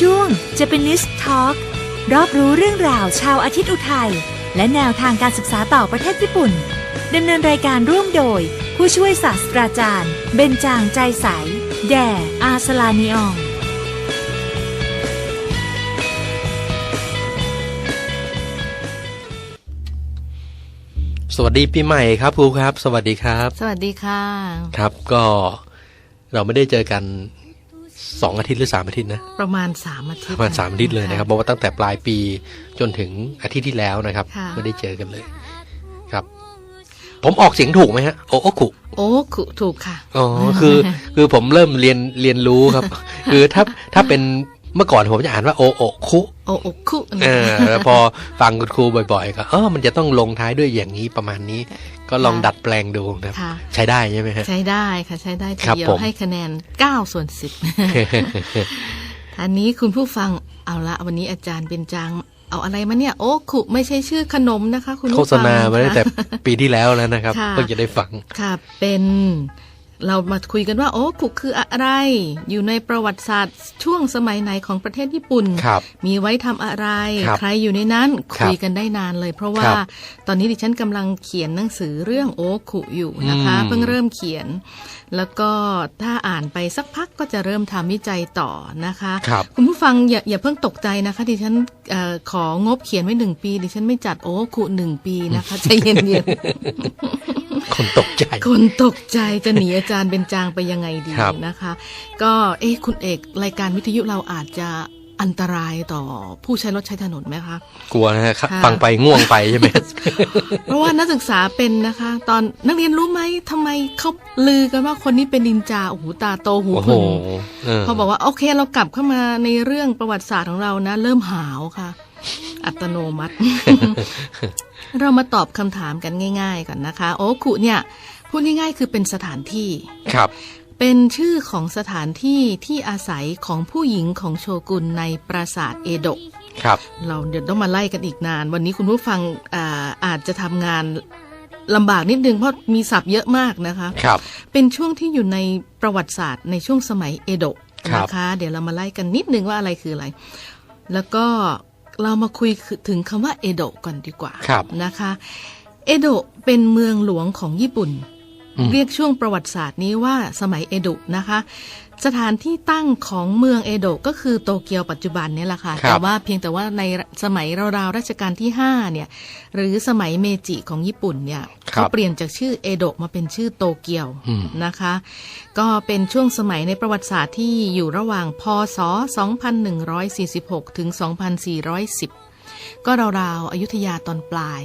ช่วง Japanese Talk รอบรู้เรื่องราวชาวอาทิตย์อุทัย และแนวทางการศึกษาต่อประเทศญี่ปุ่นดำเนินรายการร่วมโดย ผู้ช่วยศาสตราจารย์ เบญจางใจใส แด่อาสลานิอองสวัสดีปีใหม่ครับครูครับ สวัสดีครับ สวัสดีค่ะ ครับก็เราไม่ได้เจอกัน สองอาทิตย์หรือสามอาทิตย์นะประมาณสามอาทิตปย์ระมาณสามอาทิตย์เลยนะครับเพราะว่าตั้งแต่ปลายปีจนถึงอาทิตย์ที่แล้วนะครับค่ะไม่ได้เจอกันเลยครับ ผมออกเสียงถูกไหมฮะโอโอคุโอ้คุถูกค่ะอ๋อคือคือผมเริ่มเรียนเรียนรู้ครับ คือถ้าถ้าเป็น เมื่อก่อนผมจะอ่านว่าโอโอคุโอโอคุเออแล้วพอฟังคุณครูบ่อยๆก็เออมันจะต้องลงท้ายด้วยอย่างนี้ประมาณนี้ ก็ลองดัดแปลงดูนะครับค่ะใช้ได้ใช่ไหมฮะใช้ได้ค่ะใช้ได้ทีครับเดียวผมให้คะแนน9ส่วน10อันนี้คุณผู้ฟังเอาละวันนี้อาจารย์เป็นจางเอาอะไรมาเนี่ยโอ้คุไม่ใช่ชื่อขนมนะคะ คุณโฆผู้ษฟังณามาตั้งแต่ค่ะปีที่แล้วแล้วนะครับค่ะเพิ่งจะได้ฟังค่ะเป็น เรามาคุยกันว่า โอ้คุคืออะไร อยู่ในประวัติศาสตร์ ช่วงสมัยไหนของประเทศญี่ปุ่นครับมีไว้ทำอะไรครับใครอยู่ในนั้นครับคุยกันได้นานเลย เพราะว่าครับตอนนี้ดิฉันกำลังเขียนหนังสือเรื่องโอคุอยู่นะคะอืมเพิ่งเริ่มเขียน แล้วก็ถ้าอ่านไปสักพักก็จะเริ่มทำวิจัยต่อนะคะครับคุณผู้ฟังอย่าอย่าเพิ่งตกใจนะคะ ดิฉันเออของบเขียนไว้หนึ่งปี ดิฉันไม่จัดโอคุหนึ่งปีนะคะใจเย็นๆ คนตกใจ คนตกใจจะหนีอาจารย์เป็นจางไปยังไงดีครับนะคะ ก็เอ๊ะคุณเอกรายการวิทยุเราอาจจะ อันตรายต่อผู้ใช้รถใช้ถนนไหมคะ กลัวนะฮะค่ะฟังไปง่วงไปใช่ไหมเพราะว่านักศึกษาเป็นนะคะ ตอนนักเรียนรู้ไหมทำไมเขาลือกันว่าคนนี้เป็นนินจาโอ้โหตาโตหูโอ้โหพึ่งเออพอบอกว่าโอเคเรากลับเข้ามาในเรื่องประวัติศาสตร์ของเรานะ เริ่มหาวค่ะ อัตโนมัติ เรามาตอบคำถามกันง่าย ๆก่อนนะคะ โอคุเนี่ยพูดง่ายๆ คือเป็นสถานที่ครับ เป็นชื่อของสถานที่ที่อาศัยของผู้หญิงของโชกุนในปราสาทเอโดะครับ เราเดี๋ยวต้องมาไล่กันอีกนาน วันนี้คุณผู้ฟังอาอาจจะทำงานลำบากนิดนึงเพราะมีศัพท์เยอะมากนะคะครับ เป็นช่วงที่อยู่ในประวัติศาสตร์ในช่วงสมัยเอโดะครับนะคะ เดี๋ยวเรามาไล่กันนิดนึงว่าอะไรคืออะไร แล้วก็เรามาคุยถึงคำว่าเอโดะก่อนดีกว่าครับนะคะ เอโดะเป็นเมืองหลวงของญี่ปุ่นอืม เรียกช่วงประวัติศาสตร์นี้ว่าสมัยเอโดะนะคะ สถานที่ตั้งของเมืองเอโดะก็คือโตเกียวปัจจุบันเนี่ยแหละค่ะครับแต่ว่าเพียงแต่ว่าในสมัยราวๆรัชกาลที่ 5 เนี่ย หรือสมัยเมจิของญี่ปุ่นเนี่ยครับเขาเปลี่ยนจากชื่อเอโดะมาเป็นชื่อโตเกียวอืมนะคะ ก็เป็นช่วงสมัยในประวัติศาสตร์ที่อยู่ระหว่างพศ 2146 ถึง 2410 ก็ราวๆอยุธยาตอนปลาย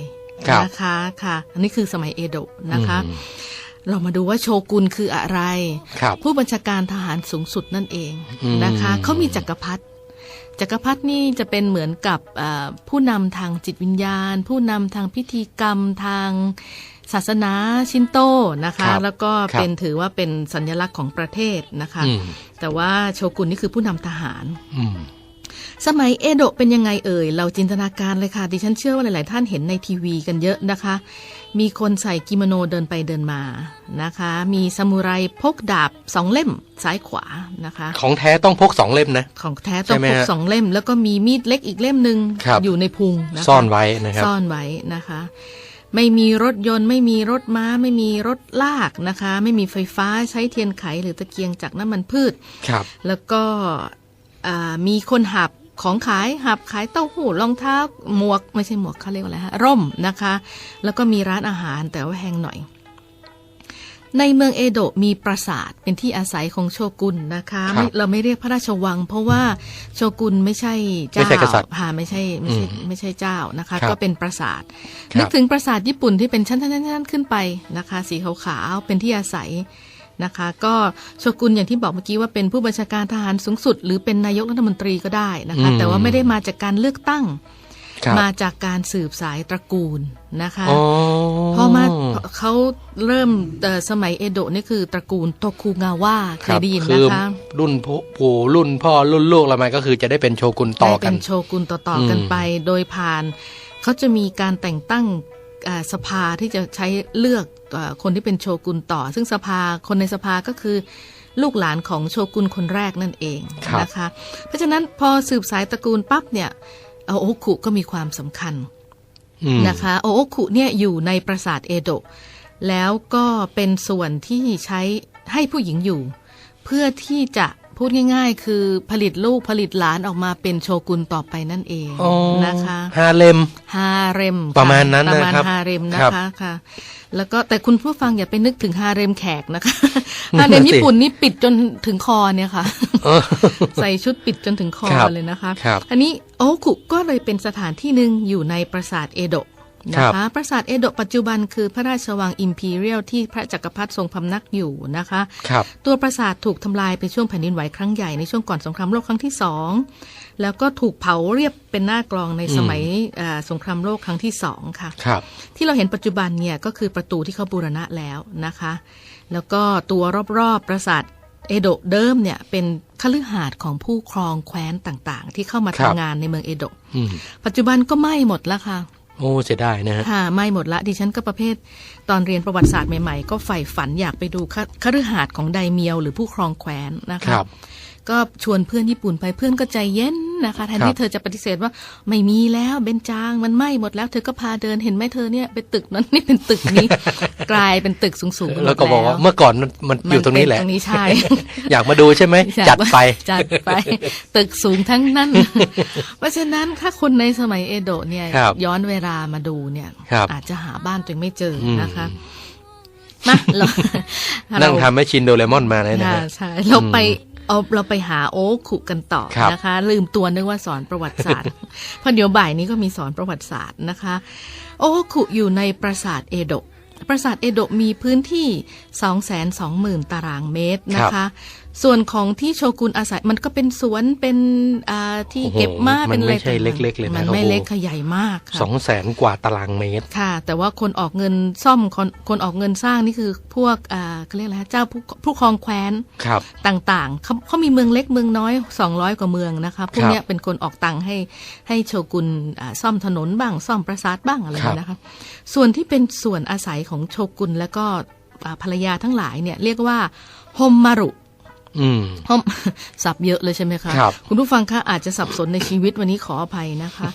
ครับนะคะค่ะ อันนี้คือสมัยเอโดะนะคะอืม เรามาดูว่าโชกุนคืออะไรครับผู้บัญชาการทหารสูงสุดนั่นเองอืมนะคะเขามีจักรพรรดิจักรพรรดินี่จะเป็นเหมือนกับเอ่อผู้นำทางจิตวิญญาณ ผู้นำทางพิธีกรรมทางศาสนาชินโตนะครัคะบแล้วก็ครับเป็นถือว่าเป็นสัญลักษณ์ของประเทศนะคะอืมแต่ว่าโชกุนนี่คือผู้นำทหารอืมสมัยเอโดะเป็นยังไงเอ่ย เราจินตนาการเลยค่ะ ดิฉันเชื่อว่าหลาย ๆ ท่านเห็นในทีวีกันเยอะนะคะ มีคนใส่กิโมโนเดินไปเดินมานะคะ มีซามูไรพกดาบสองเล่มซ้ายขวานะคะ ของแท้ต้องพกสองเล่มนะ ของแท้ต้องใช่ไหมพกฮะสองเล่ม แล้วก็มีมีดเล็กอีกเล่มหนึ่งครับอยู่ในพุงนะคะซ่อนไว้นะครับซ่อนไว้นะคะ ไม่มีรถยนต์ไม่มีรถม้า ไม่มีรถลากนะคะ ไม่มีไฟฟ้าใช้เทียนไขหรือตะเกียงจากน้ำมันพืชครับ แล้วก็อ่ามีคนหับ ของขายหับขายเต้าหู้รองเท้าหมวกไม่ใช่หมวกเขาเรียกว่าอะไรฮะร่มนะคะ แล้วก็มีร้านอาหารแต่ว่าแพงหน่อย ในเมืองเอโดะมีปราสาทเป็นที่อาศัยของโชกุนนะคะครับไม่เราไม่เรียกพระราชวัง เพราะว่าโชกุนไม่ใช่เจ้าไม่ใช่กษัตริย์ค่ะไม่ใช่ไม่ใช่อืมไม่ใช่เจ้านะคะครับก็เป็นปราสาทครับนึกถึงปราสาทญี่ปุ่นที่เป็นชั้นๆๆๆขึ้นไปนะคะ สีขาวๆเป็นที่อาศัย นะคะ ก็โชกุนอย่างที่บอกเมื่อกี้ว่าเป็นผู้บัญชาการทหารสูงสุด หรือเป็นนายกรัฐมนตรีก็ได้นะคะอืมแต่ว่าไม่ได้มาจากการเลือกตั้งครับมาจากการสืบสายตระกูลนะคะอ๋อพอมาเขาเริ่มเอ่อสมัยเอโดะนี่คือตระกูลโตคุงาวะเคครัยบได้ยินคืนะคะรุ่นผู้ปู่รุ่นพ่อรุ่นลูกอะไรมาก็คือจะได้เป็นโชกุนต่อได้กัเป็นนโชกุนต่ออืๆมกันไป โดยผ่านเขาจะมีการแต่งตั้งอ่า สภาที่จะใช้เลือกเออคนที่เป็นโชกุนต่อ ซึ่งสภาคนในสภาก็คือลูกหลานของโชกุนคนแรกนั่นเองครับนะคะ เพราะฉะนั้นพอสืบสายตระกูลปั๊บเนี่ยโอโอคุก็มีความสำคัญอืมนะคะโอโอคุเนี่ยอยู่ในปราสาทเอโดะแล้วก็เป็นส่วนที่ใช้ให้ผู้หญิงอยู่ เพื่อที่จะ พูดง่าย ๆ คือผลิตลูกผลิตหลานออกมาเป็นโชกุนต่อไปนั่นเองอ๋อนะคะฮาเลมฮาเร็มค่ประมาณนั้นประมาณนะครับฮาเร็มนะครัคะบค่ะ แล้วก็แต่คุณผู้ฟังอย่าไปนึกถึงฮาเร็มแขกนะคะฮาเร็มนั่นสิญี่ปุ่นนี่ปิดจนถึงคอเนี่ยค่ะเออใส่ชุดปิดจนถึงคอครับเลยนะคะครับอันนี้โอคุก็เลยเป็นสถานที่หนึ่งอยู่ในปราสาทเอโดะ นะคะ ปราสาทเอโดะปัจจุบันคือพระราชวังอิมพีเรียลที่พระจักรพรรดิทรงพำนักอยู่นะคะครับตัวปราสาทถูกทำลายไปช่วงแผ่นดินไหวครั้งใหญ่ในช่วงก่อนสงครามโลกครั้งที่สองแล้วก็ถูกเผาเรียบเป็นหน้ากลองในสมัยอ่าสงครามโลกครั้งที่สองค่ะครับที่เราเห็นปัจจุบันเนี่ยก็คือประตูที่เขาบูรณะแล้วนะคะ แล้วก็ตัวรอบๆปราสาทเอโดะเดิมเนี่ยเป็นคฤหาสน์ของผู้ครองแคว้นต่างๆ ที่เข้ามาครัทำบงานในเมืองเอโดะอืมปัจจุบันก็ไหม้หมดแล้วค่ะ โอ้เสียดายนะฮะค่ะไหม้หมดละดิฉันก็ประเภท ตอนเรียนประวัติศาสตร์ใหม่ๆ ก็ใฝ่ฝันอยากไปดูคคฤหาสน์ของไดเมียวหรือผู้ครองแคว้นนะคคะรับก็ชวนเพื่อนญี่ปุ่นไปเพื่อนก็ใจเย็น นะคะแทนครับที่เธอจะปฏิเสธว่าไม่มีแล้วเบนจางมันไหม้หมดแล้วเธอก็พาเดินเห็นไหมเธอเนี่ยเป็นตึกนั้นนี่เป็นตึกนี้ กลายเป็นตึกสูงๆไปหมดแล้วก็บอกว่าเมื่อก่อนมันมันอยู่ตรงนี้แหละมัเป็ตรงนี้ใช่อยากมาดูใช่ไหมอยากจัดไปจัดไป ตึกสูงทั้งนั้น เพราะฉะนั้นถ้าคนในสมัยเอโดะเนี่ยครับย้อนเวลามาดูเนี่ยครับอาจจะหาบ้านตัวเองไม่เจออมนะคะมาเรานั่งเราทำให้ชินโดเรมอนมาเลยนะค่ะฮะใช่เราไป เอาเราไปหาโอ๊คุกันต่อครับนะคะ ลืมตัวนึกว่าสอนประวัติศาสตร์เพราะเดี๋ยวบ่ายนี้ก็มีสอนประวัติศาสตร์นะคะ โอ๊คุอยู่ในปราสาทเอโดะปราสาทเอโดะมีพื้นที่ 220,000 ตารางเมตรนะคะ ส่วนของที่โชกุนอาศัยมันก็เป็นสวนเป็นอ่าที่โอ้โหเก็บม้ามันเป็นอะไรไม่ใช่ต่างๆเล็ก ๆ เลยนะมันโอ้ไม่โหเล็กค่ะใหญ่มากค่ะสองแสนกว่าตารางเมตรค่ะ แต่ว่าคนออกเงินซ่อมคนคนออกเงินสร้างนี่คือพวกอ่าเขาเรียกอะไรฮะเจ้าผู้ผู้ครองแคว้นครับต่างๆเขาเขามีเมืองเล็กเมืองน้อย 200 กว่าเมืองนะคะพวกเนี้ยเป็นคนออกตังค์ให้ให้โชกุนอ่าซ่อมถนนบ้างซ่อมปราสาทบ้างอะไรครับนะคะส่วนที่เป็นส่วนอาศัยของโชกุนแล้วก็อ่าภรรยาทั้งหลายเนี่ยเรียกว่าโฮมมารุ อืมโฮมสับเยอะเลยใช่ไหมคะครับณผู้ฟังคะอาจจะสับสนในชีวิตวันนี้ขออภัยนะคะ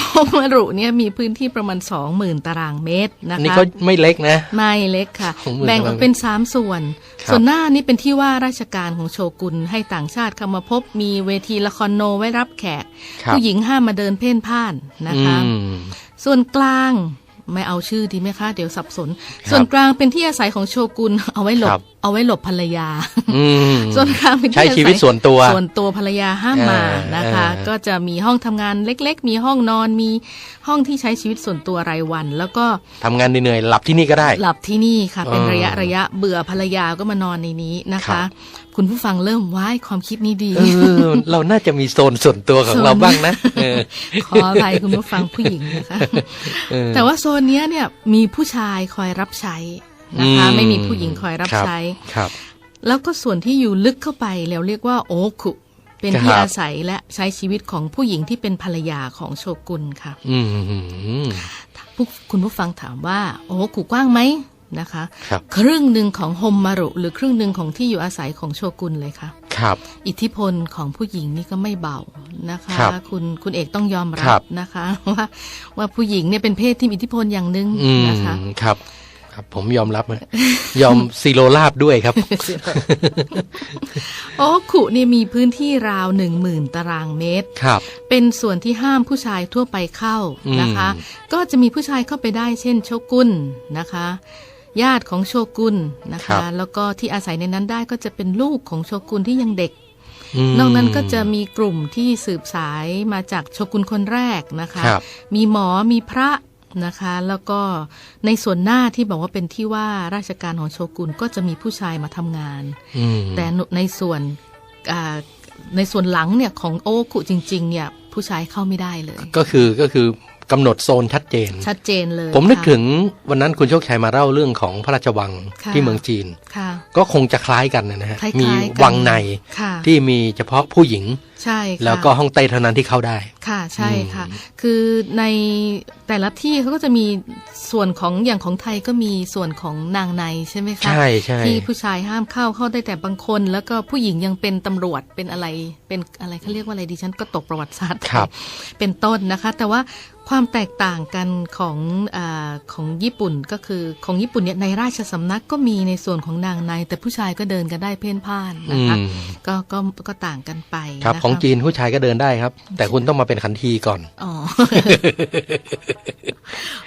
โฮมมารุเนี่ยมีพื้นที่ประมาณ20,000ตารางเมตรนะอันนี้คะก็ไม่เล็กนะ ไม่เล็กค่ะของเมืองแบ่งออกเป็น3ส่วนครับส่วนหน้านี่เป็นที่ว่าราชการของโชกุนให้ต่างชาติเข้ามาพบมีเวทีละครโนไว้รับแขกครับผู้หญิงห้ามมาเดินเพ่นพ่านนะคะอืมส่วนกลางไม่เอาชื่อดีไหมคะ เดี๋ยวสับสน ส่วนกลางเป็นที่อาศัยของโชกุนเอาไว้หลครับบ เอาไว้หลบภรรยาอืมส่วนกลางเป็นที่ใช้อาศัยชีวิตส่วนตัว ส่วนตัวภรรยาห้ามมาอ่านนะคะอ่าก็จะมีห้องทำงานเล็ก ๆ มีห้องนอนมีห้องที่ใช้ชีวิตส่วนตัวรายวัน แล้วก็ทำงานเหนื่อยๆหลับที่นี่ก็ได้ หลับที่นี่ค่ะ เป็นอ่าระยะระยะเบื่อภรรยาก็มานอนในนี้นะครัคะบคุณผู้ฟังเริ่มว้ายความคิดนี้ดีเออเราน่าจะมีโซนส่วนตัวของเราบ้างนะเออขออภัยคุณผู้ฟังผู้หญิงนะคะเออแต่ว่าโซนเนี้ยเนี่ยมีผู้ชายคอยรับใช้ นะคะอืมไม่มีผู้หญิงคอยรับครับใช้ครับ แล้วก็ส่วนที่อยู่ลึกเข้าไปเราเรียกว่าโอคุเป็นที่ครับอาศัยและใช้ชีวิตของผู้หญิงที่เป็นภรรยาของโชกุนค่ะอืมผู้คุณผู้ฟังถามว่า โอคุกว้างไหมนะคะครับครึ่งหนึ่งของโฮมมารุ หรือครึ่งหนึ่งของที่อยู่อาศัยของโชกุนเลยค่ะครับ อิทธิพลของผู้หญิงนี่ก็ไม่เบานะคะครับคุณคุณเอกต้องยอมครัรับบนะคะ ว่าว่าผู้หญิงเนี่ยเป็นเพศที่มีอิทธิพลอย่างหนึ่งอืมนะคะครับ ครับ ผมยอมรับนะยอมซีโรลาบด้วยครับ โอ้ขุเนี่ยมีพื้นที่ราวหนึ่งหมื่นตารางเมตรครับ เป็นส่วนที่ห้ามผู้ชายทั่วไปเข้านะคะอืมก็จะมีผู้ชายเข้าไปได้เช่นโชกุนนะคะญาติของโชกุนนะคะ แล้วก็ที่อาศัยในนั้นได้ก็จะเป็นลูกของโชกุนที่ยังเด็กมนอกนั้นก็จะมีกลุ่มที่สืบสายมาจากโชกุนคนแรกนะคะครับมีหมอมีพระ นะคะ แล้วก็ในส่วนหน้าที่บอกว่าเป็นที่ว่าราชการของโชกุนก็จะมีผู้ชายมาทำงานอืมแต่ในส่วนอ่าในส่วนหลังเนี่ยของโอคุจริง ๆ เนี่ยผู้ชายเข้าไม่ได้เลย ก็คือก็คือ กำหนดโซนชัดเจน ชัดเจนเลย ผมนึกค่ะถึงวันนั้นคุณโชคชัยมาเล่าเรื่องของพระราชวังค่ะที่เมืองจีนค่ะก็คงจะคล้ายกันนะฮะคล้ายๆมีกันวังในค่ะที่มีเฉพาะผู้หญิง ใช่ค่ะแล้วก็ห้องเต้เท่านั้นที่เข้าได้ ค่ะ ใช่ค่ะอืมคือในแต่ละที่เขาก็จะมีส่วนของอย่างของไทยก็มีส่วนของนางในใช่ไหมคะ ใช่ใช่ที่ผู้ชายห้ามเข้าเข้าได้แต่บางคน แล้วก็ผู้หญิงยังเป็นตำรวจเป็นอะไรเป็นอะไรเขาเรียกว่าอะไรดิฉันก็ตกประวัติศาสตร์ครับเป็นต้นนะคะ แต่ว่า ความแตกต่างกันของอาของญี่ปุ่นก็คือของญี่ปุ่นเนี่ยในราชสำนักก็มีในส่วนของนางใน แต่ผู้ชายก็เดินกันได้เพ่นพ่านอืนะคะมก็ก็ก็ต่างกันไปครับนะคะของจีนผู้ชายก็เดินได้ครับ แต่คุณต้องมาเป็นขันทีก่อนอ๋อ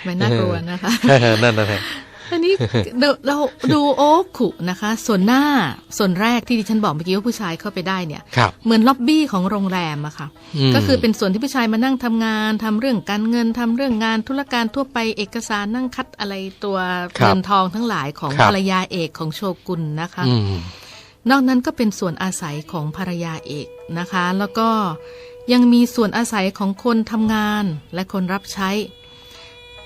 ไม่น่ากลัวนะคะนั่นนะฮะ อันนี้เราเราดูโอ๊คุนะคะ ส่วนหน้าส่วนแรกที่ดิฉันบอกเมื่อกี้ว่าผู้ชายเข้าไปได้เนี่ยครับเหมือนล็อบบี้ของโรงแรมอะค่ะมก็คือเป็นส่วนที่ผู้ชายมานั่งทำงานทำเรื่องการเงินทำเรื่องงานธุรการทั่วไปเอกสารนั่งคัดอะไรตัวครับเงินทองทั้งหลายของครับภรรยาเอกของโชกุนนะคะอืมนอกนั้นก็เป็นส่วนอาศัยของภรรยาเอกนะคะ แล้วก็ยังมีส่วนอาศัยของคนทำงานและคนรับใช้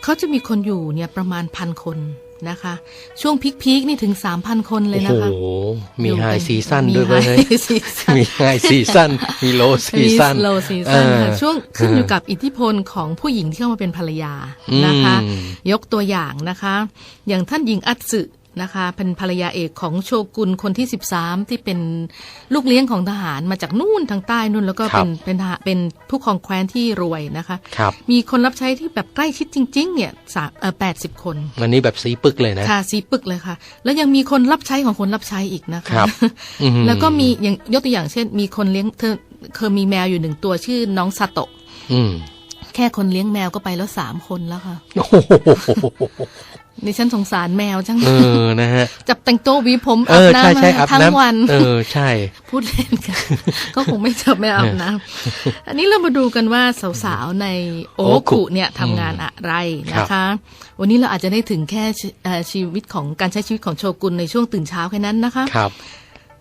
เขาจะมีคนอยู่เนี่ยประมาณพันคน นะคะ ช่วงพีคๆนี่ถึงสามพันคนเลยโอ้นะโหคะมีอยู่ไฮกันซีซั่นมีด้วยเว้ย high season มีไฮซีซั่นมีโลซีซั่นมี low season ค่ะเออช่วงขึ้นอยู่กับอิทธิพลของผู้หญิงที่เข้ามาเป็นภรรยานะคะอืมยกตัวอย่างนะคะ อย่างท่านหญิงอัตสึ นะคะเป็นภรรยาเอกของโชกุนคนที่ 13 ที่เป็นลูกเลี้ยงของทหารมาจากนู่นทางใต้นู่นแล้วก็เป็นเป็นทหารเป็นผู้ครองแคว้นที่รวยนะคะครับมีคนรับใช้ที่แบบใกล้ชิดจริง ๆ เนี่ยสามเอ่อแปดสิบคนอันนี้แบบสีปึกเลยนะค่ะสีปึกเลยค่ะ แล้วยังมีคนรับใช้ของคนรับใช้อีกนะคะครับอืมแล้วก็มีอย่างยกตัวอย่างเช่น มีคนเลี้ยงเธอเคยมีแมวอยู่หนึ่งตัวชื่อน้องซาโตะอืม แค่คนเลี้ยงแมวก็ไปแล้วสามคนแล้วค่ะโอ้โหดิฉันสงสารแมวจังเออนะฮะจับแต่งตัวหวีผมเออาบอใช่น้ำใช่มาอาบทั้งน้ำวัน เออใช่ พูดเล่นกันก็คงไม่จับไม่อาบน้ำอันนี้เรามาดูกันว่าสาวๆในโอโอคุคุเนี่ยทำงานอะไรนะคะ วันนี้เราอาจจะได้ถึงแค่ชีเอ่อชีวิตของการใช้ชีวิตของโชกุนในช่วงตื่นเช้าแค่นั้นนะคะครับ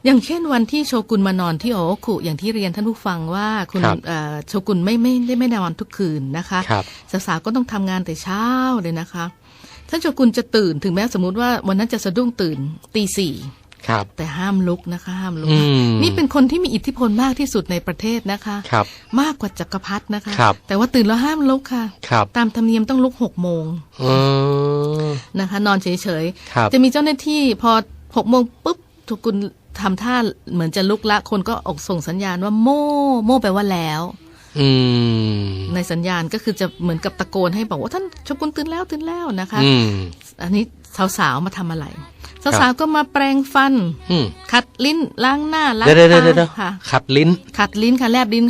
อย่างเช่นวันที่โชกุนมานอนที่โอคุอย่างที่เรียนท่านผู้ฟังว่าคุณครับเอ่อโชกุนไม่ไม่ได้ไม่ได้นอนทุกคืนนะคะครับสาวๆก็ต้องทำงานแต่เช้าเลยนะคะท่านโชกุนจะตื่นถึงแม้สมมุติว่าวันนั้นจะสะดุ้งตื่นตีสี่ครับแต่ห้ามลุกนะคะห้ามลุกอืมนี่เป็นคนที่มีอิทธิพลมากที่สุดในประเทศนะคะครับมากกว่าจักรพรรดินะคะครับแต่ว่าตื่นแล้วห้ามลุกค่ะครับตามธรรมเนียมต้องลุกหกโมงเออนะคะ นอนเฉยครับๆจะมีเจ้าหน้าที่พอหกโมงปุ๊บโชกุน ทำท่าเหมือนจะลุกละ คนก็ออกส่งสัญญาณว่าโม่โม่แปลว่าแล้วอืมในสัญญาณก็คือจะเหมือนกับตะโกนให้บอกว่าท่านโชกุนตื่นแล้วตื่นแล้วนะคะอืมอันนี้สาวๆมาทำอะไรสาวๆก็มาแปรงฟันอืมขัดลิ้นล้างหน้าล้างเดี๋ยวเดี๋ยวตาเดี๋ยวเดี๋ยวค่ะขัดลิ้น ขัดลิ้นค่ะแลบลิ้น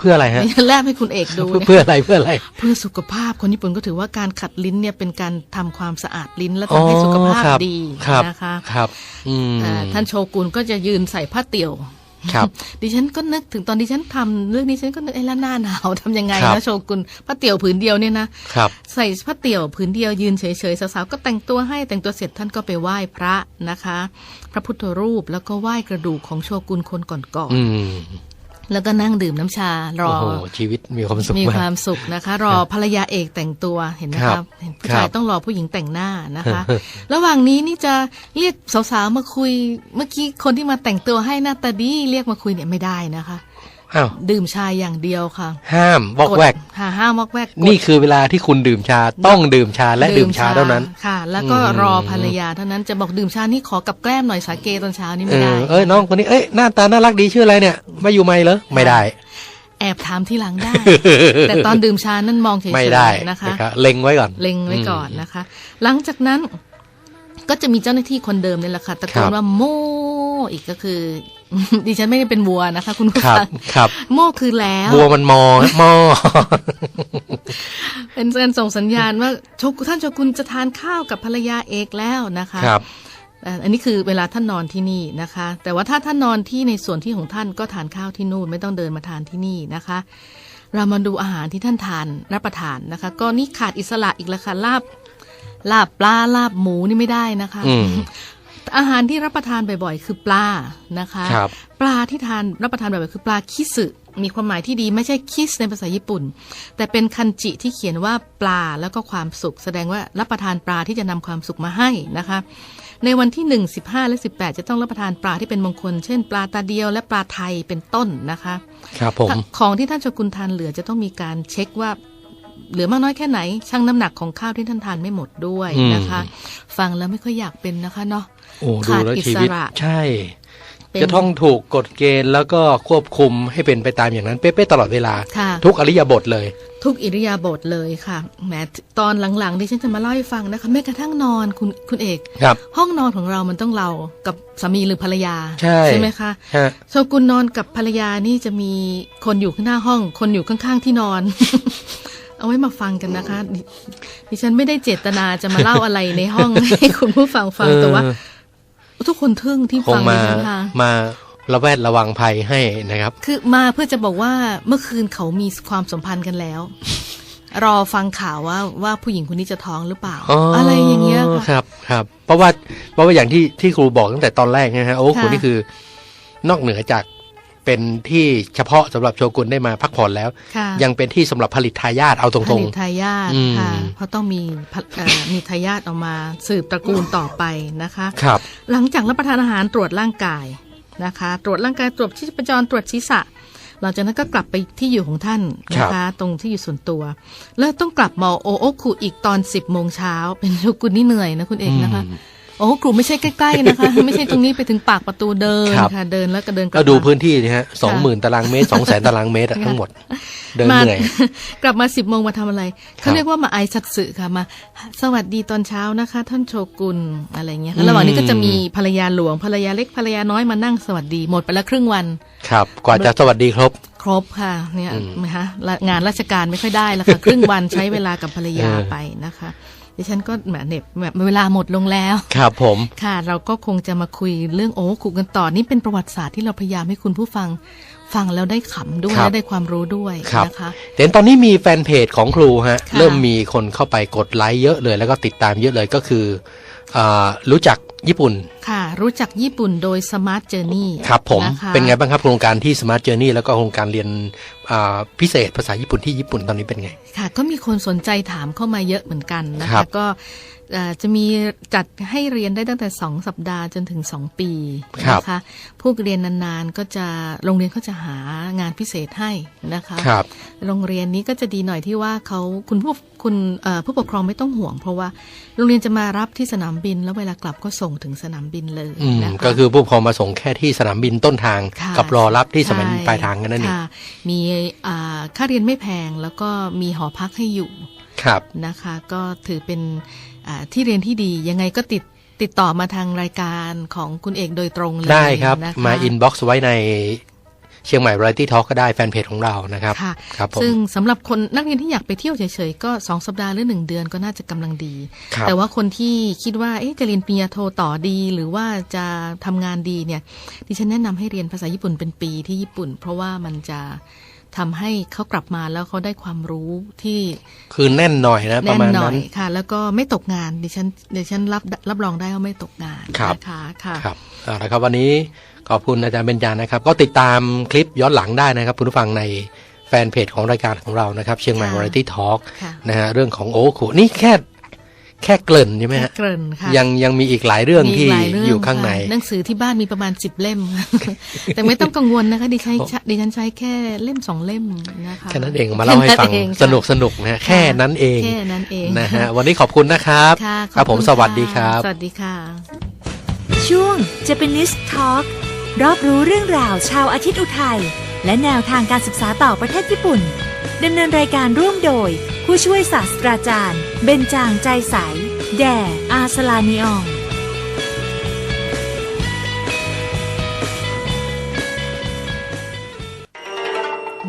เพื่ออะไรฮะนี่แลบให้คุณเอกดูเพื่อเนี่ยเพื่ออะไรเพื่ออะไร เพื่อสุขภาพคนญี่ปุ่นก็ถือว่าการขัดลิ้นเนี่ยเป็นการทำความสะอาดลิ้นและทำให้สุขภาพอ๋อครับดีครับนะคะครับอืมอ่าท่านโชกุนก็จะยืนใส่ผ้าเตี่ยวครับดิฉันก็นึกถึงตอนดิฉันทำเรื่องนี้ฉันก็นึกไอ้แล้วหน้าหนาวทำยังไงครับนะโชกุนผ้าเตี่ยวผืนเดียวเนี่ยนะครับใส่ผ้าเตี่ยวผืนเดียวยืนเฉยๆสาวๆก็แต่งตัวให้แต่งตัวเสร็จท่านก็ไปไหว้พระนะคะ พระพุทธรูปแล้วก็ไหว้กระดูกของโชกุนคนก่อนอืมๆ แล้วก็นั่งดื่มน้ำชารอโอ้โหชีวิตมีความสุขมีมาคกวามสุขนะคะ รอภรรยาเอกแต่งตัวเห็นไหมคครัรับบเห็นผู้ครัชายบต้องรอผู้หญิงแต่งหน้านะคะ ระหว่างนี้นี่จะเรียกสาวๆมาคุย เมื่อกี้คนที่มาแต่งตัวให้หน้าตาดีเรียกมาคุยเนี่ยไม่ได้นะคะ อ้าวดื่มชาอย่างเดียวค่ะ ห้ามบอกแวกดหาห้ามวอกแวกกดนี่คือเวลาที่คุณดื่มชาต้องดื่มชาและดื่มชาเท่านั้นค่ะ แล้วก็อืมรอภรรยาเท่านั้นจะบอกดื่มชานี่ขอกับแกล้มหน่อยสาเกตอนเช้านี่เอไม่ได้อเอ้ยน้องคนนี้เอ้ยหน้าตาน่ารักดีชื่ออะไรเนี่ยมาอยู่ไหมเหรอไม่ได้แอบถามที่หลังได้ แต่ตอนดื่มชานั่นมองเฉยไม่ได้ๆนะคะนะครับเล็งไว้ก่อน เล็งไว้ก่อนนะคะ หลังจากนั้นก็จะมีเจ้าหน้าที่คนเดิมเนี่ยแหละค่ะตะโกครันบว่าโมอีกก็คือ ดิฉันไม่ได้เป็นวัวนะคะ คุณผู้ครับฟังครับ โมคือแล้วบัวมันมอมอเป็นการส่งสัญญาณว่าโชกุท่านโชกุนจะทานข้าวกับภรรยาเอกแล้วนะคะครับเอ่ออันนี้คือเวลาท่านนอนที่นี่นะคะ แต่ว่าถ้าท่านนอนที่ในส่วนที่ของท่านก็ทานข้าวที่นู่นไม่ต้องเดินมาทานที่นี่นะคะ เรามาดูอาหารที่ท่านทานรับประทานนะคะ ก็นี่ขาดอิสระอีกแล้วค่ะลาบลาบปลาลาบหมูนี่ไม่ได้นะคะ อืมอาหารที่รับประทานบ่อยๆ คือปลานะคะครับปลาที่ทานรับประทานบ่อยๆคือปลาคิสึมีความหมายที่ดีไม่ใช่คิสในภาษาญี่ปุ่น แต่เป็นคันจิที่เขียนว่าปลาแล้วก็ความสุข แสดงว่ารับประทานปลาที่จะนำความสุขมาให้นะคะ ในวันที่ 1 15 และ 18 จะต้องรับประทานปลาที่เป็นมงคล เช่น ปลาตาเดียวและปลาไทยเป็นต้นนะคะ ครับผมของที่ท่านโชกุนทานเหลือจะต้องมีการเช็คว่า เหลือมากน้อยแค่ไหนชั่งน้ำหนักของข้าวที่ท่านทานไม่หมดด้วยอืมนะคะ ฟังแล้วไม่ค่อยอยากเป็นนะคะเนาะโอ้ดูขาดแล้วอิชีสวิตระใช่เป็นจะต้องถูกกฎเกณฑ์แล้วก็ควบคุมให้เป็นไปตามอย่างนั้นเป๊ะๆตลอดเวลาค่ะทุกอริยบทเลยทุกอิริยาบถเลยค่ะแหมตอนหลังๆดิฉันจะมาเล่าให้ฟังนะคะแม้กระทั่งนอนคุณคุณเอกครับ ห้องนอนของเรามันต้องเรากับสามีหรือภรรยาใช่ไหมคะฮะโชกุนนอนกับภรรยานี่จะมีคนอยู่ข้างหน้าห้อง คนอยู่ข้างๆที่นอน เอาไว้มาฟังกันนะคะดิดิฉันไม่ได้เจตนาจะมาเล่าอะไรในห้องให้คุณผู้ฟังฟังแต่ว่าเออทุกคนทึ่งที่คงฟังดิมาฉันค่ะมาระแวดระวังภัยให้นะครับ คือมาเพื่อจะบอกว่าเมื่อคืนเขามีความสัมพันธ์กันแล้ว รอฟังข่าวว่าว่าผู้หญิงคนนี้จะท้องหรือเปล่าอะไรอย่างเงี้ยค่ะครับครับ เพราะว่าเพราะว่าอย่างที่ที่ครูบอกตั้งแต่ตอนแรกนะฮะโอ้ค่ะคุณนี่คือนอกเหนือจาก เป็นที่เฉพาะสำหรับโชกุนได้มาพักผ่อนแล้วค่ะยังเป็นที่สำหรับผลิตทายาทเอาตผรงลิตทายาทอืมค่ะเพราะต้องมีพะเอ่อมีทายาทออกมาสืบตระกูลต่อไปนะคะๆครับ หลังจากรับประทานอาหารตรวจร่างกายนะคะ ตรวจร่างกายตรวจชีพจรตรวจศีรษะหลังจากนั้นก็กลับไปที่อยู่ของท่านนะคะ ตรงที่อยู่ส่วนตัว แล้วต้องกลับมาโอโอคุอีกตอน10บโมงเช้าเป็นลูกกุลนี่เหนื่อยนะคุณเอกนะคะอืม โอ้ครูไม่ใช่ใกล้ๆนะคะ ไม่ใช่ตรงนี้ไปถึงปากประตูเดินครับค่ะ เดินแล้วก็เดินกลัก็บดูมาพื้นที่นะฮะสองหมื่นตารางเมตรสองแสนตารางเมตรอะทั้งหมด เดินมาเหนื่อยกลับมาสิบโมงมาทำอะไรครัเขาบเรียกว่ามาไอซัตสึค่ะมา สวัสดีตอนเช้านะคะ ท่านโชกุนอะไรเงี้ยค่ะระหว่างนี้ก็จะมีภรรยาหลวงภรรยาเล็กภรรยาน้อยมานั่งสวัสดีหมดไปแล้วครึ่งวัน ครับ กว่าจะสวัสดีครบ ครบค่ะ เนี่ยอืมนะคะละงานราชการไม่ค่อยได้แล้วค่ะครึ่งวันใช้เวลากับภรรยาเออไปนะคะ ดิฉันก็แบบเหน็บแบบเวลาหมดลงแล้ว ครับผม ค่ะ เราก็คงจะมาคุยเรื่องโอ้คุกันต่อ นี่เป็นประวัติศาสตร์ที่เราพยายามให้คุณผู้ฟังฟังแล้วได้ขำด้วยครับและได้ความรู้ด้วยครับนะคะเห็นตอนนี้มีแฟนเพจของครูฮะค่ะเริ่มมีคนเข้าไปกดไลค์เยอะเลย แล้วก็ติดตามเยอะเลยก็คืออารู้จักญี่ปุ่นค่ะ รู้จักญี่ปุ่นโดย Smart Journey ครับผมนะคะเป็นไงบ้างครับโครงการที่ Smart Journey แล้วก็โครงการเรียนอ่าพิเศษภาษาญี่ปุ่นที่ญี่ปุ่นตอนนี้เป็นไง ค่ะ ก็มีคนสนใจถามเข้ามาเยอะเหมือนกันนะครัคะบก็เอ่อจะมีจัดให้เรียนได้ตั้งแต่ 2 สัปดาห์จนถึง 2 ปีนะคะผู้เรียนนานๆก็จะโรงเรียนเขาจะหางานพิเศษให้นะคะครับโรงเรียนนี้ก็จะดีหน่อยที่ว่าเขาคุณผู้คุณเอ่อผู้ปกครองไม่ต้องห่วง เพราะว่าโรงเรียนจะมารับที่สนามบินแล้วเวลากลับก็ส่งถึงสนามบินเลยอืมนะคะก็คือผู้ปกครองมาส่งแค่ที่สนามบินต้นทางค่ะกับรอรับที่สนามบินใช่ปลายทางกันนั่นเองค่ะมีอ่าค่าเรียนไม่แพงแล้วก็มีหอพักให้อยู่ครับนะคะ ก็ถือเป็นอ่าที่เรียนที่ดียังไงก็ติดติดต่อมาทางรายการของคุณเอกโดยตรงเลยได้ครับนะคะมาอินบ็อกซ์ไว้ในเชียงใหม่ Variety Talk ก็ได้แฟนเพจของเรานะครับค่ะครับผมซึ่งสำหรับคนนักเรียนที่อยากไปเที่ยวเฉยๆ ก็ 2 สัปดาห์หรือ 1 เดือนก็น่าจะกำลังดีครับแต่ว่าคนที่คิดว่าเอ๊ะจะเรียนปริญญาโทต่อดี หรือว่าจะทำงานดีเนี่ยดิฉันแนะนำให้เรียนภาษาญี่ปุ่นเป็นปีที่ญี่ปุ่น เพราะว่ามันจะ ทำให้เขากลับมาแล้วเขาได้ความรู้ที่คือแน่นหน่อยนะปแน่ระนมาณหน่อนั้นยค่ะ แล้วก็ไม่ตกงานดิฉันดิฉันรับรับรองได้ว่าไม่ตกงานครับนะคะค่ะครับเอาละครับวันนี้ขอบคุณอาจารย์เบญจานะครับ ก็ติดตามคลิปย้อนหลังได้นะครับคุณผู้ฟังในแฟนเพจของรายการของเรานะครับ เชียงใหม่ค่ะ Variety Talk ค่ะนะฮะเรื่องของโอคุนี่แค่ แค่เกริ่นใช่ไหมฮะเกริ่นค่ะ ยังยังมีอีกหลายเรื่องมีที่หลายเรื่องอยู่ข้างใน ค่ะหนังสือที่บ้านมีประมาณสิบเล่ม แต่ไม่ต้องกังวลนะคะดิฉันใช้ดิฉันใช้แค่เล่มสองเล่มนะคะแค่นั้นเองมาเล่าให้ฟังแค่นั้นเองค่ะ สนุกสนุกนะฮะแค่นั้นเองแค่นั้นเอง นะฮะวันนี้ขอบคุณนะครับค่ะครับผมขอณสวัสดีครับ สวัสดีค่ะ ช่วง Japanese Talk รอบรู้เรื่องราวชาวอาทิตย์อุทัย และแนวทางการศึกษาต่อประเทศญี่ปุ่นดำเนินรายการร่วมโดย ผู้ช่วยศาสตราจารย์ เบญจางใจใส แด่ อาสลานิอง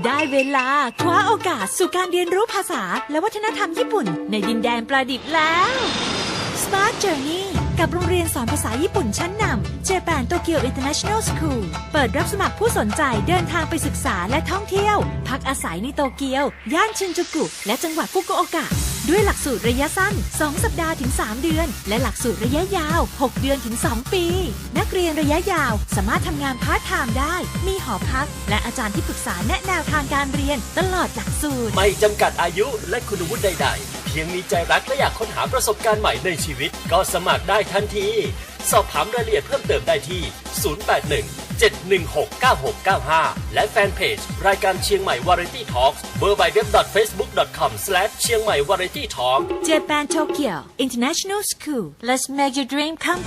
ได้เวลาคว้าโอกาสสู่การเรียนรู้ภาษาและวัฒนธรรมญี่ปุ่น ในดินแดนประดิษฐ์แล้ว Spark Journey กับโรงเรียนสอนภาษาญี่ปุ่นชั้นนำ Japan Tokyo International School เปิดรับสมัครผู้สนใจเดินทางไปศึกษาและท่องเที่ยว พักอาศัยในโตเกียว ย่านชินจูกุ และจังหวัดฟุกุโอกะ ด้วยหลักสูตรระยะสั้น 2 สัปดาห์ถึง 3 เดือน และหลักสูตรระยะยาว 6 เดือนถึง 2 ปี นักเรียนระยะยาวสามารถทำงานพาร์ทไทม์ได้ มีหอพัก และอาจารย์ที่ปรึกษาแนะแนวทางการเรียนตลอดหลักสูตร ไม่จำกัดอายุและคุณวุฒิใดๆ พียงมีใจรักและอยากค้นหาประสบการณ์ใหม่ในชีวิต ก็สมัครได้ทันที สอบถามรายละเอียดเพิ่มเติมได้ที่ 081 716 9695 และแฟนเพจ รายการเชียงใหม่วาไรตี้ทอล์กเบอร์ไบเว็บ f a c e b o o k c o m เชียงใหม่วาไรตี้ทอล์ก Japan Tokyo International School Let's make your dream come